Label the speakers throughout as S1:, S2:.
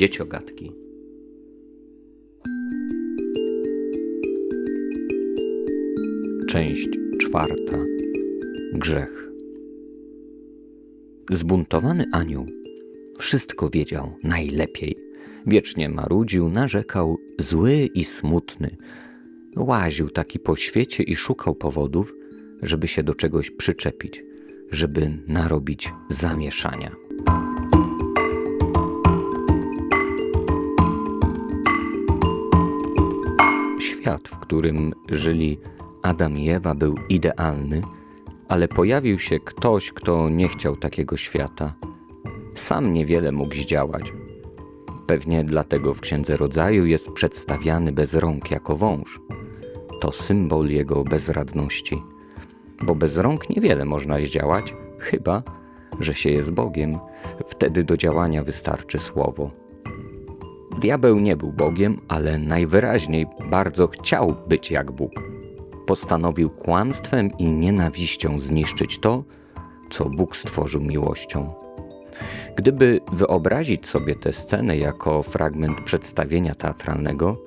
S1: Dzieciogatki. Część czwarta. Grzech. Zbuntowany anioł wszystko wiedział najlepiej. Wiecznie marudził, narzekał, zły i smutny. Łaził taki po świecie i szukał powodów, żeby się do czegoś przyczepić, żeby narobić zamieszania. Świat, w którym żyli Adam i Ewa, był idealny, ale pojawił się ktoś, kto nie chciał takiego świata. Sam niewiele mógł zdziałać. Pewnie dlatego w Księdze Rodzaju jest przedstawiany bez rąk jako wąż. To symbol jego bezradności, bo bez rąk niewiele można zdziałać, chyba że się jest Bogiem, wtedy do działania wystarczy słowo. Diabeł nie był Bogiem, ale najwyraźniej bardzo chciał być jak Bóg. Postanowił kłamstwem i nienawiścią zniszczyć to, co Bóg stworzył miłością. Gdyby wyobrazić sobie tę scenę jako fragment przedstawienia teatralnego,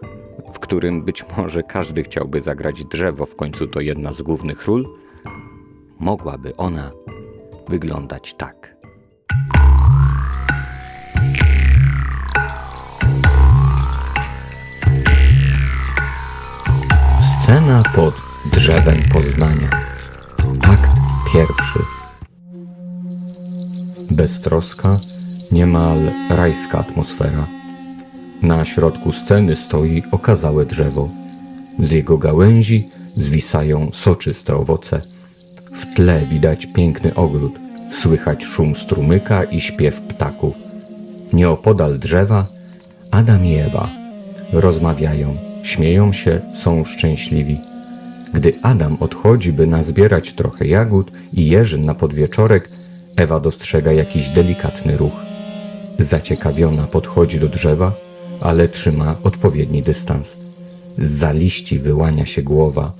S1: w którym być może każdy chciałby zagrać drzewo, w końcu to jedna z głównych ról, mogłaby ona wyglądać tak. Scena pod drzewem Poznania. Akt pierwszy. Beztroska, niemal rajska atmosfera. Na środku sceny stoi okazałe drzewo. Z jego gałęzi zwisają soczyste owoce. W tle widać piękny ogród, słychać szum strumyka i śpiew ptaków. Nieopodal drzewa Adam i Ewa rozmawiają, śmieją się, są szczęśliwi. Gdy Adam odchodzi, by nazbierać trochę jagód i jeżyn na podwieczorek, Ewa dostrzega jakiś delikatny ruch. Zaciekawiona podchodzi do drzewa, ale trzyma odpowiedni dystans. Z liści wyłania się głowa.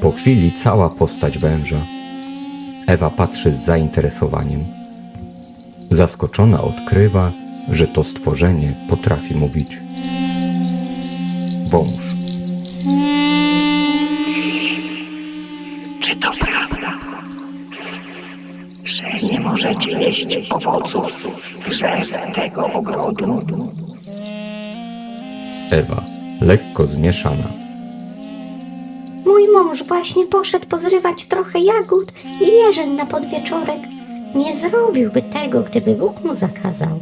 S1: Po chwili cała postać węża. Ewa patrzy z zainteresowaniem. Zaskoczona odkrywa, że to stworzenie potrafi mówić. Wąż.
S2: Czy to prawda, że nie możecie jeść owoców z drzew tego ogrodu?
S1: Ewa, lekko zmieszana.
S3: Mój mąż właśnie poszedł pozrywać trochę jagód i jeżyn na podwieczorek. Nie zrobiłby tego, gdyby Bóg mu zakazał.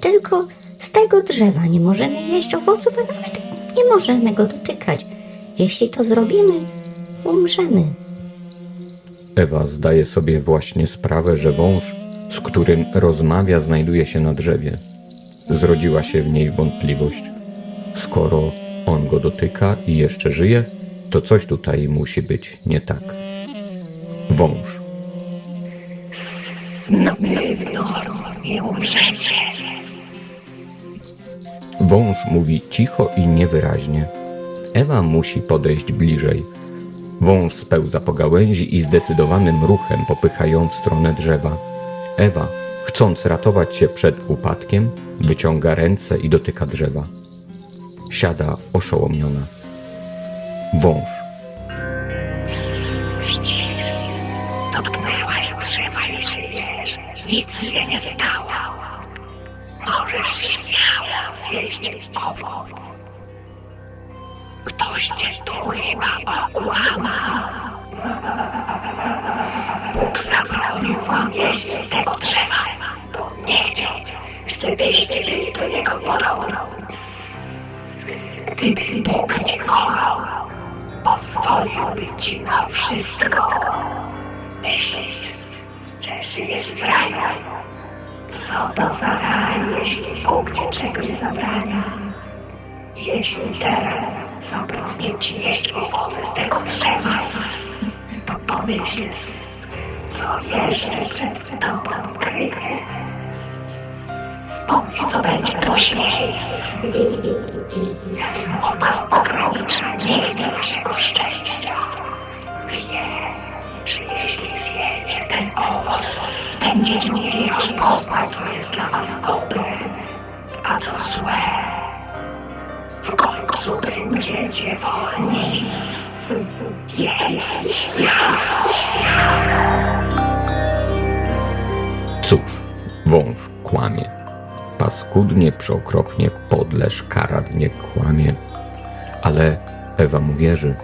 S3: Tylko z tego drzewa nie możemy jeść owoców, a nawet nie możemy go dotykać. Jeśli to zrobimy, umrzemy.
S1: Ewa zdaje sobie właśnie sprawę, że wąż, z którym rozmawia, znajduje się na drzewie. Zrodziła się w niej wątpliwość. Skoro on go dotyka i jeszcze żyje, to coś tutaj musi być nie tak. Wąż.
S2: Na pewno nie umrzecie.
S1: Wąż mówi cicho i niewyraźnie. Ewa musi podejść bliżej. Wąż spełza po gałęzi i zdecydowanym ruchem popycha ją w stronę drzewa. Ewa, chcąc ratować się przed upadkiem, wyciąga ręce i dotyka drzewa. Siada oszołomiona. Wąż.
S2: Widzisz, dotknęłaś drzewa i żyjesz. Nic się nie stało. Możesz zjeść owoc. Ktoś cię tu chyba okłamał. Bóg zabronił wam jeść z tego drzewa, bo nie chciał, żebyście byli do niego podobni. Gdyby Bóg cię kochał, pozwoliłby ci na wszystko. Myślisz, że żyjesz w raju? Co to za raj, jeśli Bóg ci czegoś zabrania? Jeśli teraz zabronię ci jeść owoce z tego drzewa, to pomyśl, co jeszcze przed tobą kryje. Pomyśl, co będzie później. On was ogranicza, nie chce waszego szczęścia. Wie, że jeśli zjecie ten owoc, będziecie mieli rozpoznać, co jest dla was dobre, a co złe. W końcu będziecie wolni jeść świat.
S1: Cóż, wąż kłamie. Paskudnie, przeokropnie, podle, szkaradnie kłamie. Ale Ewa mu wierzy.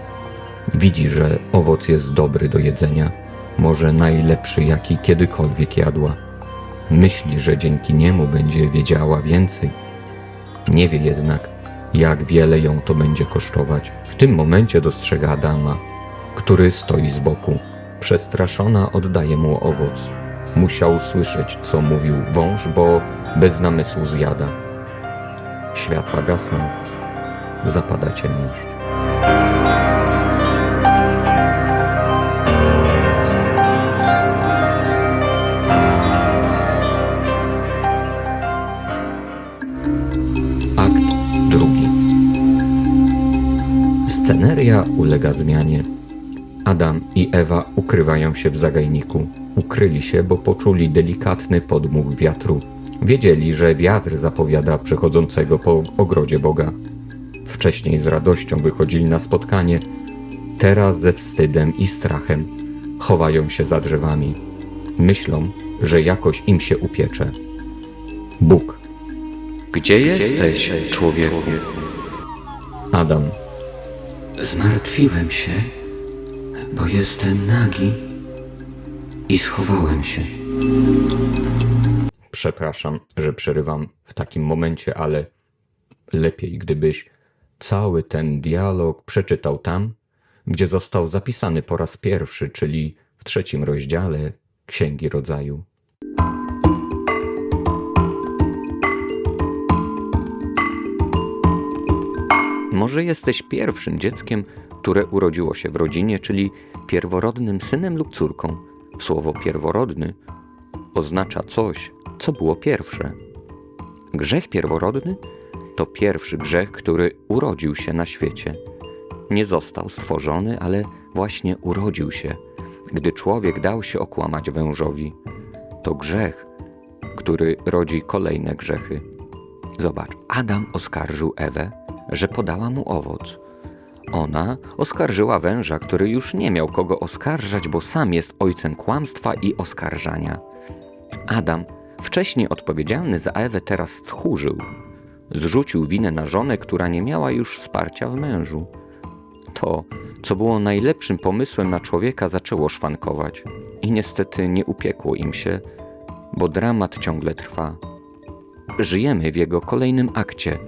S1: Widzi, że owoc jest dobry do jedzenia, może najlepszy, jaki kiedykolwiek jadła. Myśli, że dzięki niemu będzie wiedziała więcej. Nie wie jednak, jak wiele ją to będzie kosztować. W tym momencie dostrzega Adama, który stoi z boku. Przestraszona oddaje mu owoc. Musiał słyszeć, co mówił wąż, bo bez namysłu zjada. Światła gasną. Zapada ciemność. Sceneria ulega zmianie. Adam i Ewa ukrywają się w zagajniku. Ukryli się, bo poczuli delikatny podmuch wiatru. Wiedzieli, że wiatr zapowiada przechodzącego po ogrodzie Boga. Wcześniej z radością wychodzili na spotkanie, teraz ze wstydem i strachem chowają się za drzewami. Myślą, że jakoś im się upiecze. Bóg. Gdzie jesteś, człowieku? Adam.
S4: Zmartwiłem się, bo jestem nagi i schowałem się.
S1: Przepraszam, że przerywam w takim momencie, ale lepiej, gdybyś cały ten dialog przeczytał tam, gdzie został zapisany po raz pierwszy, czyli w trzecim rozdziale Księgi Rodzaju. Może jesteś pierwszym dzieckiem, które urodziło się w rodzinie, czyli pierworodnym synem lub córką. Słowo pierworodny oznacza coś, co było pierwsze. Grzech pierworodny to pierwszy grzech, który urodził się na świecie. Nie został stworzony, ale właśnie urodził się, gdy człowiek dał się okłamać wężowi. To grzech, który rodzi kolejne grzechy. Zobacz, Adam oskarżył Ewę, że podała mu owoc. Ona oskarżyła węża, który już nie miał kogo oskarżać, bo sam jest ojcem kłamstwa i oskarżania. Adam, wcześniej odpowiedzialny za Ewę, teraz stchórzył. Zrzucił winę na żonę, która nie miała już wsparcia w mężu. To, co było najlepszym pomysłem na człowieka, zaczęło szwankować. I niestety nie upiekło im się, bo dramat ciągle trwa. Żyjemy w jego kolejnym akcie.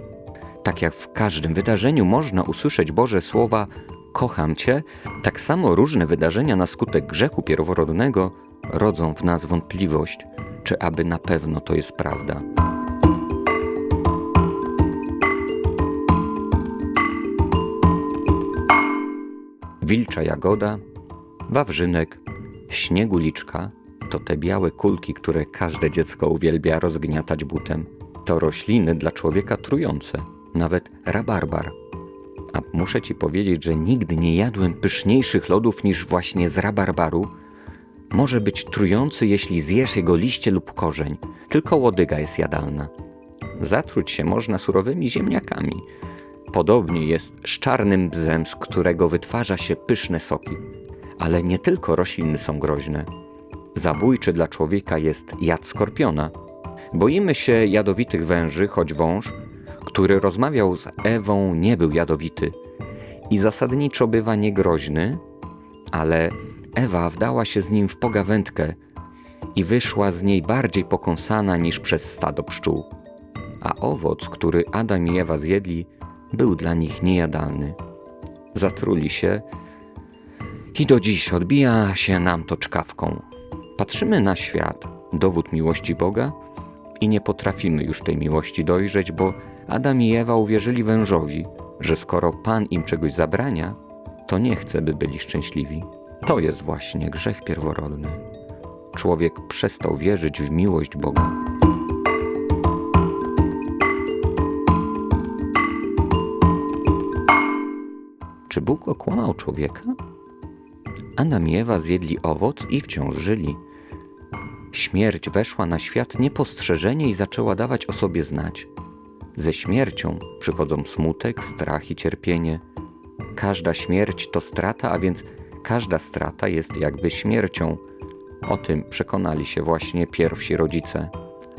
S1: Tak jak w każdym wydarzeniu można usłyszeć Boże słowa kocham Cię, tak samo różne wydarzenia na skutek grzechu pierworodnego rodzą w nas wątpliwość, czy aby na pewno to jest prawda. Wilcza jagoda, wawrzynek, śnieguliczka to te białe kulki, które każde dziecko uwielbia rozgniatać butem. To rośliny dla człowieka trujące, nawet rabarbar. A muszę ci powiedzieć, że nigdy nie jadłem pyszniejszych lodów niż właśnie z rabarbaru. Może być trujący, jeśli zjesz jego liście lub korzeń, tylko łodyga jest jadalna. Zatruć się można surowymi ziemniakami. Podobnie jest z czarnym bzem, z którego wytwarza się pyszne soki. Ale nie tylko rośliny są groźne. Zabójczy dla człowieka jest jad skorpiona. Boimy się jadowitych węży, choć wąż, który rozmawiał z Ewą, nie był jadowity i zasadniczo bywa niegroźny, ale Ewa wdała się z nim w pogawędkę i wyszła z niej bardziej pokąsana niż przez stado pszczół. A owoc, który Adam i Ewa zjedli, był dla nich niejadalny. Zatruli się i do dziś odbija się nam to czkawką. Patrzymy na świat, dowód miłości Boga, i nie potrafimy już tej miłości dojrzeć, bo Adam i Ewa uwierzyli wężowi, że skoro Pan im czegoś zabrania, to nie chce, by byli szczęśliwi. To jest właśnie grzech pierworodny. Człowiek przestał wierzyć w miłość Boga. Czy Bóg okłamał człowieka? Adam i Ewa zjedli owoc i wciąż żyli. Śmierć weszła na świat niepostrzeżenie i zaczęła dawać o sobie znać. Ze śmiercią przychodzą smutek, strach i cierpienie. Każda śmierć to strata, a więc każda strata jest jakby śmiercią. O tym przekonali się właśnie pierwsi rodzice.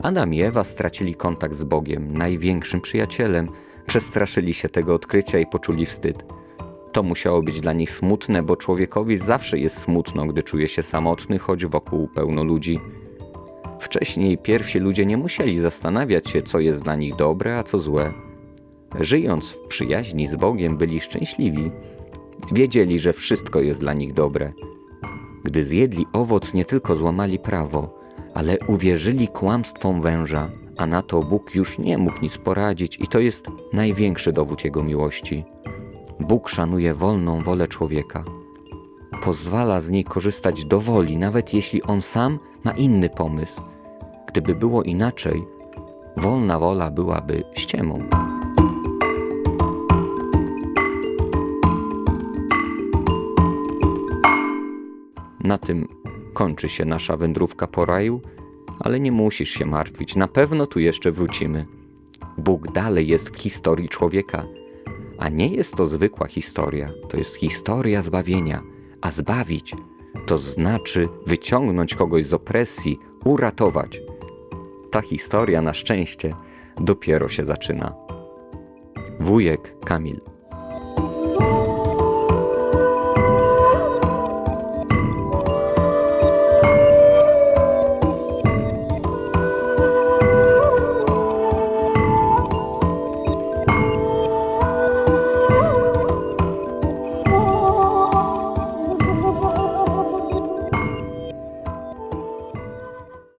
S1: Adam i Ewa stracili kontakt z Bogiem, największym przyjacielem. Przestraszyli się tego odkrycia i poczuli wstyd. To musiało być dla nich smutne, bo człowiekowi zawsze jest smutno, gdy czuje się samotny, choć wokół pełno ludzi. Wcześniej pierwsi ludzie nie musieli zastanawiać się, co jest dla nich dobre, a co złe. Żyjąc w przyjaźni z Bogiem, byli szczęśliwi. Wiedzieli, że wszystko jest dla nich dobre. Gdy zjedli owoc, nie tylko złamali prawo, ale uwierzyli kłamstwom węża, a na to Bóg już nie mógł nic poradzić, i to jest największy dowód Jego miłości. Bóg szanuje wolną wolę człowieka. Pozwala z niej korzystać do woli, nawet jeśli on sam ma inny pomysł. Gdyby było inaczej, wolna wola byłaby ściemą. Na tym kończy się nasza wędrówka po raju, ale nie musisz się martwić, na pewno tu jeszcze wrócimy. Bóg dalej jest w historii człowieka, a nie jest to zwykła historia, to jest historia zbawienia, a zbawić to znaczy wyciągnąć kogoś z opresji, uratować. Ta historia na szczęście dopiero się zaczyna. Wujek Kamil.